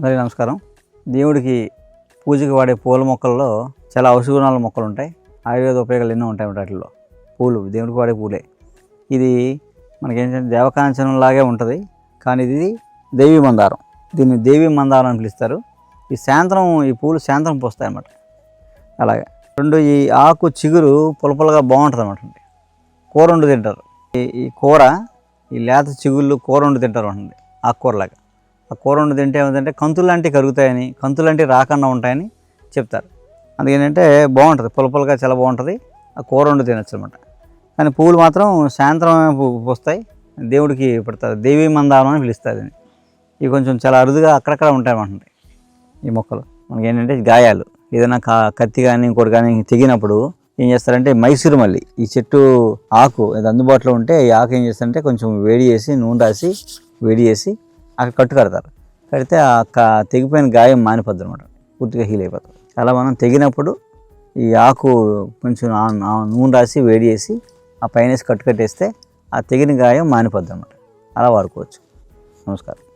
అందరికీ నమస్కారం. దేవుడికి పూజకి వాడే పూల మొక్కల్లో చాలా ఔషధగుణాల మొక్కలు ఉంటాయి. ఆయుర్వేద ఉపయోగాలు ఎన్నో ఉంటాయి వాటిల్లో. పూలు దేవుడికి వాడే పూలే. ఇది మనకేంటంటే దేవకాంచనం లాగే ఉంటుంది. కానీ ఇది దేవి మందారం. దీన్ని దేవి మందారం అని పిలుస్తారు. ఈ సాయంత్రం ఈ పూలు సాయంత్రం పోస్తాయి అన్నమాట. అలాగే రెండు ఈ ఆకు చిగురు పులపలుగా బాగుంటుంది అన్నమాట కూర వండు తింటారు. ఈ ఈ కూర ఈ లేత చిగుళ్ళు కూర వండు తింటారు ఉంటుంది ఆకుకూరలాగా ఆ కూర వండు తింటే ఏమిటంటే కంతులు లాంటివి కరుగుతాయని కంతులు లాంటివి రాకుండా ఉంటాయని చెప్తారు. అందుకేంటంటే బాగుంటుంది పులపులుగా చాలా బాగుంటుంది. ఆ కూర వండు తినచ్చు అనమాట కానీ పువ్వులు మాత్రం సాయంత్రం వస్తాయి దేవుడికి పెడతారు. దేవి మందారం అని పిలుస్తారు అని ఇవి కొంచెం చాలా అరుదుగా అక్కడక్కడ ఉంటాయి ఈ మొక్కలు. మనకి ఏంటంటే గాయాలు. ఏదైనా కా కత్తి కానీ ఇంకోటి కానీ తెగినప్పుడు ఏం చేస్తారంటే మైసూరు మల్లి ఈ చెట్టు ఆకు ఇది అందుబాటులో ఉంటే ఈ ఆకు ఏం చేస్తారంటే కొంచెం వేడి చేసి నూనె రాసి వేడి చేసి అక్కడ కట్టు కడతారు. కడితే ఆ క- తెగిపోయిన గాయం మానిపోద్ది అనమాట పూర్తిగా హీల్ అయిపోతుంది అలా మనం తెగినప్పుడు ఈ ఆకు కొంచెం ఆ- నూనె రాసి వేడి చేసి ఆ పైన వేసి కట్టు కట్టేస్తే ఆ తెగిన గాయం మానిపోద్ది అనమాట అలా వాడుకోవచ్చు. నమస్కారం.